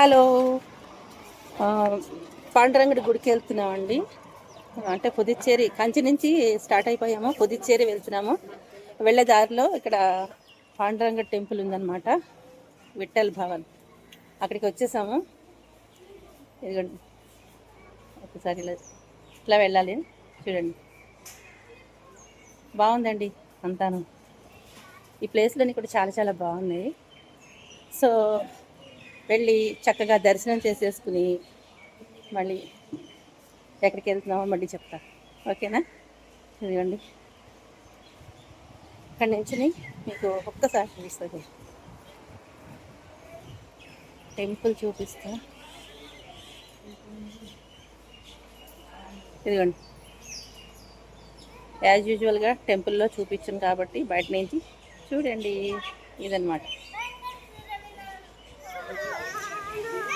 Hello. ఆ, పాండురంగడి గుడికి వెళ్తున్నామండి. అంటే పుదుచ్చేరి కంచి నుంచి స్టార్ట్ అయిపోయాము. పుదుచ్చేరి వెళ్తున్నాము. వెళ్ళే దారిలో ఇక్కడ పాండురంగడి టెంపుల్ ఉందన్నమాట. విఠల్ భవన్. అక్కడికి వచ్చేసాము. ఇదిగోండి. ఒకసారి ఇలా ఇట్లా వెళ్ళాలి. చూడండి. బాగుందండి అంతాను. ఈ ప్లేస్లన్నీ కూడా చాలా చాలా బాగున్నాయి. సో వెళ్ళి చక్కగా దర్శనం చేసేసుకుని మళ్ళీ ఎక్కడికి వెళ్తున్నామో మళ్ళీ చెప్తా. ఓకేనా? ఇదిగోండి. అక్కడి నుంచి మీకు ఒక్కసారి చూపిస్తుంది టెంపుల్ చూపిస్తా. ఇదిగోండి. యాజ్ యూజువల్గా టెంపుల్లో చూపించాను కాబట్టి బయట నుంచి చూడండి ఇదన్నమాట రండి, రండి. గుడికి వెళ్దాం.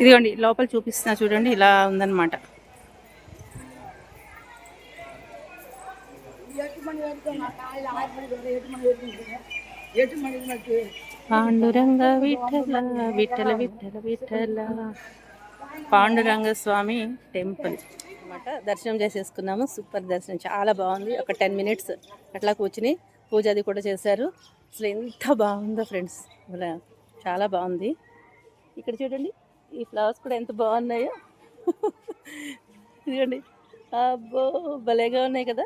ఇదిగోండి లోపల చూపిస్తున్నా చూడండి ఇలా ఉందన్నమాట. పాండురంగ విఠల విఠల విఠల విఠల. పాండురంగ స్వామి టెంపుల్. అనమాట దర్శనం చేసేసుకున్నాము. సూపర్ దర్శనం. చాలా బాగుంది. ఒక టెన్ మినిట్స్ అట్లా కూర్చుని పూజ అది కూడా చేశారు. అసలు ఎంత బాగుందో ఫ్రెండ్స్. చాలా బాగుంది. ఇక్కడ చూడండి. ఈ ఫ్లవర్స్ కూడా ఎంత బాగున్నాయో. ఇదిగోండి. అబ్బో భలేగా ఉన్నాయి కదా.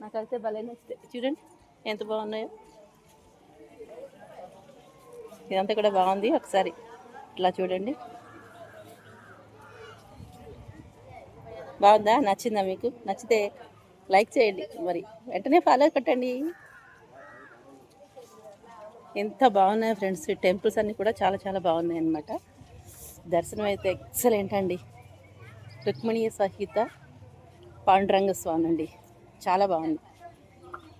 నాకైతే భలే నచ్చుతాయి. చూడండి ఎంత బాగున్నాయో. ఇదంతా కూడా బాగుంది. ఒకసారి ఇట్లా చూడండి. బాగుందా? నచ్చిందా మీకు? నచ్చితే లైక్ చేయండి. మరి వెంటనే ఫాలో కట్టండి. ఎంత బాగున్నాయి ఫ్రెండ్స్. ఈ టెంపుల్స్ అన్నీ కూడా చాలా చాలా బాగున్నాయి అనమాట దర్శనం అయితే ఎక్సలెంట్ అండి. రుక్మిణీయ సహిత పాండురంగ స్వామి అండి. చాలా బాగుంది.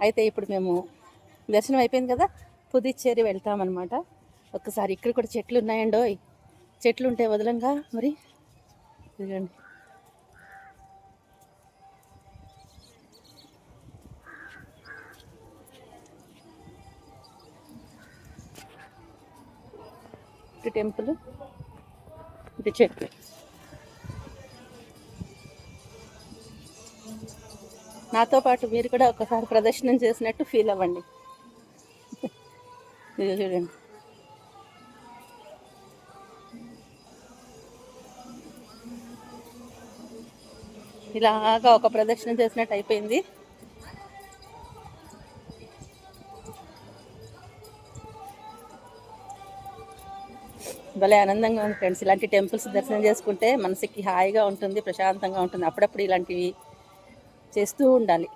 అయితే ఇప్పుడు మేము దర్శనం అయిపోయింది కదా పుదుచ్చేరి వెళ్తామన్నమాట ఒక్కసారి ఇక్కడ కూడా చెట్లు ఉన్నాయండో చెట్లు ఉంటే వదలంగా మరి? ఇదిగండి. ఇటు టెంపుల్ ఇటు చెట్లు నాతో పాటు మీరు కూడా ఒకసారి ప్రదర్శనం చేసినట్టు ఫీల్ అవ్వండి. ఇది చూడండి. ఇలాగా ఒక ప్రదర్శన చేసినట్టు అయిపోయింది. భలే ఆనందంగా ఉంది ఫ్రెండ్స్. ఇలాంటి టెంపుల్స్ దర్శనం చేసుకుంటే మనసుకి హాయిగా ఉంటుంది ప్రశాంతంగా ఉంటుంది. అప్పుడప్పుడు ఇలాంటివి చేస్తూ ఉండాలి.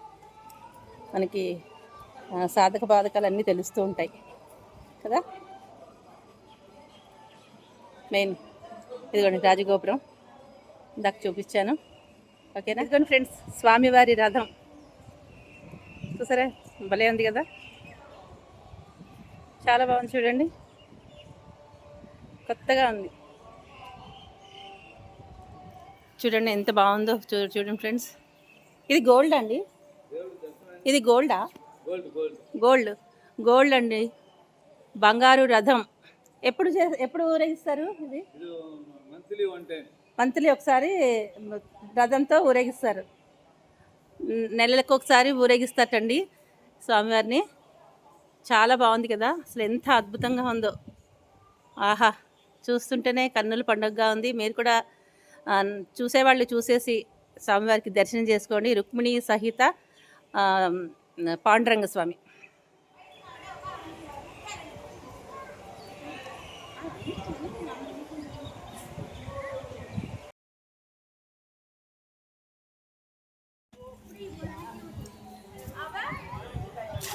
మనకి సాధక బాధకాలు అన్నీ తెలుస్తూ ఉంటాయి. కదా? మెయిన్ ఇదిగోండి రాజగోపురం. ఇందాక చూపించాను. ఓకేనా? ఇదిగోండి ఫ్రెండ్స్ స్వామివారి రథం. చూసారా? భలే ఉంది కదా? చాలా బాగుంది చూడండి. కొత్తగా ఉంది. చూడండి ఎంత బాగుందో చూడండి ఫ్రెండ్స్. ఇది గోల్డ్ అండి. ఇది గోల్డా? గోల్డ్. గోల్డ్ అండి. బంగారు రథం. ఎప్పుడు చే ఎప్పుడు ఊరేగిస్తారు ఇది? మంత్లీ ఒకసారి రథంతో ఊరేగిస్తారు. నెలలకు ఒకసారి ఊరేగిస్తారటండి స్వామివారిని. చాలా బాగుంది కదా. అసలు ఎంత అద్భుతంగా ఉందో. ఆహా. చూస్తుంటేనే కన్నుల పండుగగా ఉంది. మీరు కూడా చూసేవాళ్ళు చూసేసి స్వామివారికి దర్శనం చేసుకోండి. రుక్మిణి సహిత పాండురంగ స్వామి.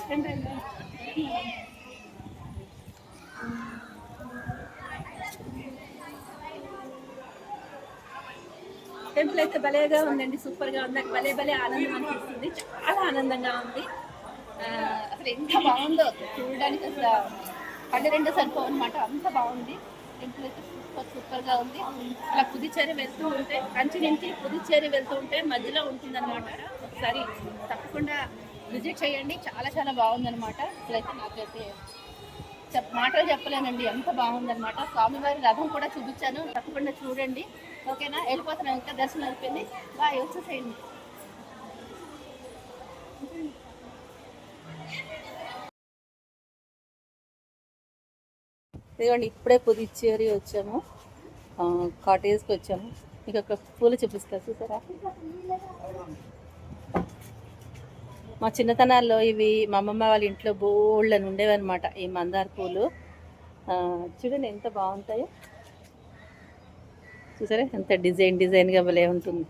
రండి, టెంపుల్ అయితే భలేగా ఉందండి సూపర్గా ఉంది. నాకు భలే భలే ఆనందం అనిపిస్తుంది. చాలా ఆనందంగా ఉంది. ఆ, అసలు ఎంత బాగుందో చూడడానికి అసలు పన్నెండు సరిపో అనమాట అంత బాగుంది. టెంపుల్ అయితే సూపర్ సూపర్గా ఉంది. అలా పుదుచ్చేరి వెళ్తూ ఉంటే కంచి నుంచి పుదుచ్చేరి వెళ్తూ ఉంటే మధ్యలో ఉంటుంది అనమాట ఒకసారి తప్పకుండా విజిట్ చేయండి. చాలా చాలా బాగుంది అనమాట ఇప్పుడైతే నాకైతే చెప్ మాటలు చెప్పలేనండి. ఎంత బాగుందన్నమాట. స్వామివారి రథం కూడా చూపించాను. తప్పకుండా చూడండి. ఓకేనా? వెళ్ళిపోతున్నాం. ఇంకా దర్శనం అయిపోయింది. బాయ్. వచ్చేసేయండి. ఇదిగోండి ఇప్పుడే పుదుచ్చేరి వచ్చాము. కాటేజ్కి వచ్చాము. మీకు ఒక పూలు చూపిస్తా. చూసారా? మా చిన్నతనాల్లో ఇవి మా అమ్మమ్మ వాళ్ళ ఇంట్లో బోల్డ్ అని ఉండేవన్నమాట ఈ మందార పూలు. చూడండి ఎంత బాగుంటాయో. చూసారా? ఎంత డిజైన్ డిజైన్గా భలే ఉంటుంది.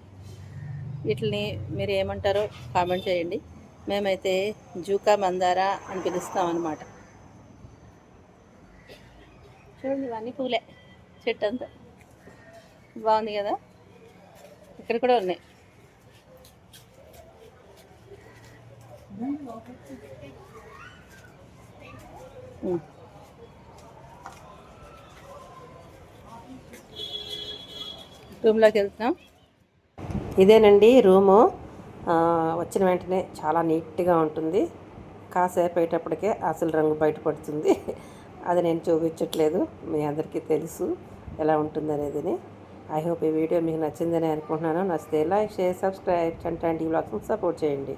వీటిని మీరు ఏమంటారో కామెంట్ చేయండి. మేమైతే జూకా మందార అని పిలుస్తామన్నమాట. చూడండి ఇవన్నీ పూలే చెట్టు అంతా. బాగుంది కదా? ఇక్కడ కూడా ఉన్నాయి. రూమ్లోకి వెళ్తున్నాం. ఇదేనండి రూము. వచ్చిన వెంటనే చాలా నీట్గా ఉంటుంది. కాసేపు అయ్యేటప్పటికే అసలు రంగు బయటపడుతుంది. అది నేను చూపించట్లేదు మీ అందరికీ తెలుసు ఎలా ఉంటుంది అనేది ఐ హోప్ ఈ వీడియో మీకు నచ్చిందని అనుకుంటున్నాను. నచ్చితే లైక్ షేర్ సబ్స్క్రైబ్ చంటాంటి బ్లాగ్స్ని సపోర్ట్ చేయండి.